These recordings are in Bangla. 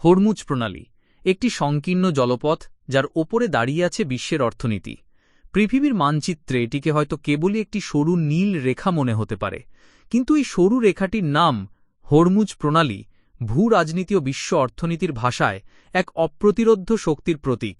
হরমুজ প্রণালী, একটি সংকীর্ণ জলপথ যার ওপরে দাঁড়িয়ে আছে বিশ্বের অর্থনীতি। পৃথিবীর মানচিত্রে এটিকে হয়তো কেবলই একটি সরু নীল রেখা মনে হতে পারে, কিন্তু এই সরু রেখাটির নাম হরমুজ প্রণালী ভূ রাজনীতি ও বিশ্ব অর্থনীতির ভাষায় এক অপ্রতিরোধ্য শক্তির প্রতীক।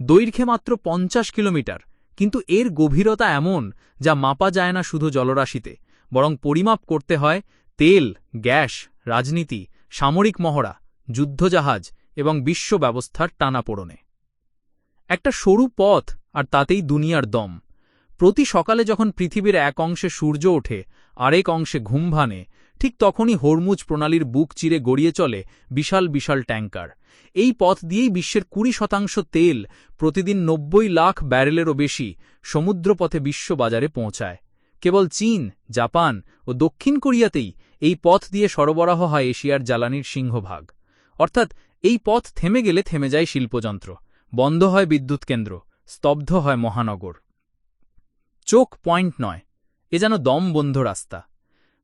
দৈর্ঘ্যে মাত্র পঞ্চাশ কিলোমিটার, কিন্তু এর গভীরতা এমন যা মাপা যায় না শুধু জলরাশিতে, বরং পরিমাপ করতে হয় তেল, গ্যাস, রাজনীতি, সামরিক মহড়া যুদ্ধজাহাজ এবং বিশ্ব ব্যবস্থার টানাপোড়নে। একটা সরু পথ আর তাতেই দুনিয়ার দম। প্রতি সকালে যখন পৃথিবীর এক অংশে সূর্য ওঠে, আরেক অংশে ঘুম ভানে ঠিক তখনই হরমুজ প্রণালীর বুক চিরে গড়িয়ে চলে বিশাল বিশাল ট্যাঙ্কার। এই পথ দিয়েই বিশ্বের কুড়ি শতাংশ তেল প্রতিদিন নব্বই লাখ ব্যারেলেরও বেশি সমুদ্রপথে বিশ্ববাজারে পৌঁছায়। কেবল চীন, জাপান ও দক্ষিণ কোরিয়াতেই এই পথ দিয়ে সরবরাহ হয় এশিয়ার জ্বালানির সিংহভাগ। অর্থাৎ এই পথ থেমে গেলে থেমে যায় শিল্পযন্ত্র। বন্ধ হয় বিদ্যুৎ কেন্দ্র, স্তব্ধ হয় মহানগর। চোখ পয়েন্ট নয়, এ যেন দম বন্ধ রাস্তা।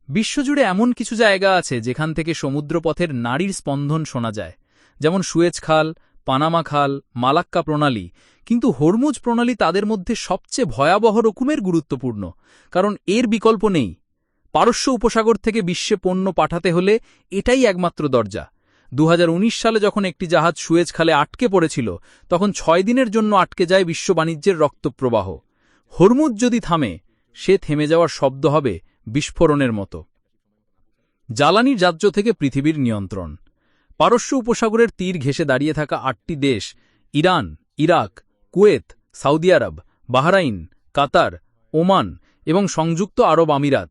বিশ্বজুড়ে এমন কিছু জায়গা আছে যেখান থেকে সমুদ্রপথের নারীর স্পন্দন শোনা যায়, যেমন সুয়েজ খাল, পানামা খাল, মালাক্কা প্রণালী। কিন্তু হরমুজ প্রণালী তাদের মধ্যে সবচেয়ে ভয়াবহ রকমের গুরুত্বপূর্ণ, কারণ এর বিকল্প নেই। পারস্য উপসাগর থেকে বিশ্বে পণ্য পাঠাতে হলে এটাই একমাত্র দরজা দু হাজার উনিশ সালে যখন একটি জাহাজ সুয়েজ খালে আটকে পড়েছিল, তখন ছয় দিনের জন্য আটকে যায় বিশ্ব বাণিজ্যের রক্তপ্রবাহ। হরমুজ যদি থামে, সে থেমে যাওয়ার শব্দ হবে বিস্ফোরণের মতো। জ্বালানির রাজ্য থেকে পৃথিবীর নিয়ন্ত্রণ। পারস্য উপসাগরের তীর ঘেসে দাঁড়িয়ে থাকা আটটি দেশ, Iran, Iraq, Kuwait, Saudi Arab, Bahrain, Qatar, Oman এবং সংযুক্ত আরব আমিরাত,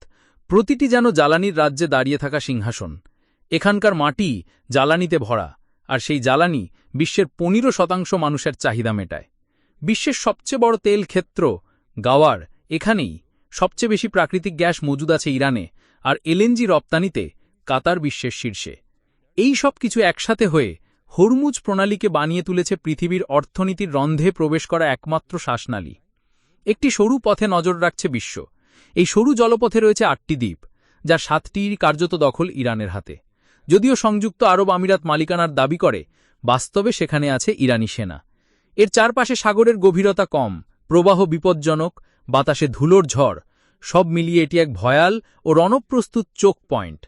প্রতিটি যেন জ্বালানির রাজ্যে দাঁড়িয়ে থাকা সিংহাসন। এখানকার মাটি জ্বালানিতে ভরা, আর সেই জ্বালানি বিশ্বের পনেরো শতাংশ মানুষের চাহিদা মেটায়। বিশ্বের সবচেয়ে বড় তেল ক্ষেত্র গাওয়ার এখানেই সবচেয়ে বেশি প্রাকৃতিক গ্যাস মজুদ আছে ইরানে আর এলএনজি রপ্তানিতে কাতার বিশ্বের শীর্ষে। এই সব কিছু একসাথে হয়ে হরমুজ প্রণালীকে বানিয়ে তুলেছে পৃথিবীর অর্থনীতির রন্ধে প্রবেশ করা একমাত্র শ্বাসনালী। একটি সরু পথে নজর রাখছে বিশ্ব। এই সরু জলপথে রয়েছে আটটি দ্বীপ যা সাতটির কার্যত দখল ইরানের হাতে। যদিও সংযুক্ত আরব আমিরাত মালিকানার দাবি করে, বাস্তবে সেখানে আছে ইরানি সেনা। এর চারপাশে সাগরের গভীরতা কম, প্রবাহ বিপজ্জনক, বাতাসে ধুলোর ঝড়, সব মিলিয়ে এটি এক ভয়াল ও রণপ্রস্তুত চোক পয়েন্ট।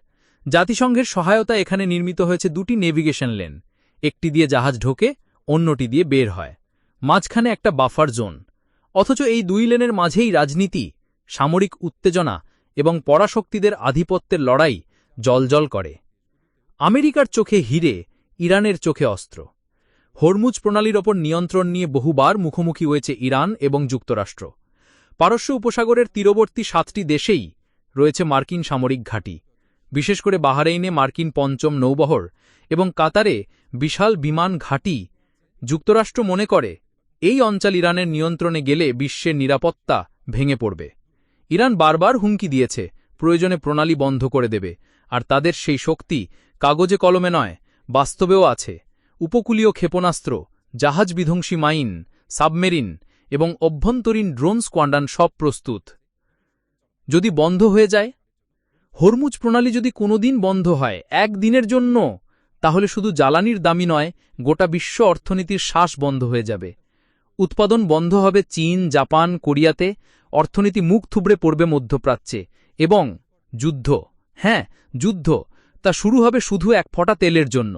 জাতিসংঘের সহায়তা এখানে নির্মিত হয়েছে দুটি নেভিগেশন লেন, একটি দিয়ে জাহাজ ঢোকে, অন্যটি দিয়ে বের হয়। মাঝখানে একটা বাফার জোন। অথচ এই দুই লেনের মাঝেই রাজনীতি, সামরিক উত্তেজনা এবং পরাশক্তিদের আধিপত্যের লড়াই জলজল করে। আমেরিকার চোখে হিরে, ইরানের চোখে অস্ত্র। হরমুজ প্রণালীর ওপর নিয়ন্ত্রণ নিয়ে বহুবার মুখোমুখি হয়েছে ইরান এবং যুক্তরাষ্ট্র। পারস্য উপসাগরের তীরবর্তী সাতটি দেশেই রয়েছে মার্কিন সামরিক ঘাঁটি। বিশেষ করে বাহারেইনে মার্কিন পঞ্চম নৌবহর এবং কাতারে বিশাল বিমান ঘাঁটি যুক্তরাষ্ট্র মনে করে এই অঞ্চল ইরানের নিয়ন্ত্রণে গেলে বিশ্বের নিরাপত্তা ভেঙে পড়বে। ইরান বারবার হুমকি দিয়েছে, প্রয়োজনে প্রণালী বন্ধ করে দেবে, আর তাদের সেই শক্তি কাগজে কলমে নয়, বাস্তবেও আছে। উপকূলীয় ক্ষেপণাস্ত্র, জাহাজ বিধ্বংসী মাইন, সাবমেরিন এবং অভ্যন্তরীণ ড্রোন স্কোয়ান্ডান সব প্রস্তুত। যদি বন্ধ হয়ে যায়? হরমুজ প্রণালী যদি কোনোদিন বন্ধ হয় একদিনের জন্য, তাহলে শুধু জ্বালানির দামি নয়, গোটা বিশ্ব অর্থনীতির শ্বাস বন্ধ হয়ে যাবে। উৎপাদন বন্ধ হবে চীন, জাপান, কোরিয়াতে, অর্থনীতি মুখ থুবড়ে পড়বে মধ্যপ্রাচ্যে। এবং, যুদ্ধ হ্যাঁ যুদ্ধ তা শুরু হবে শুধু এক ফোঁটা তেলের জন্য।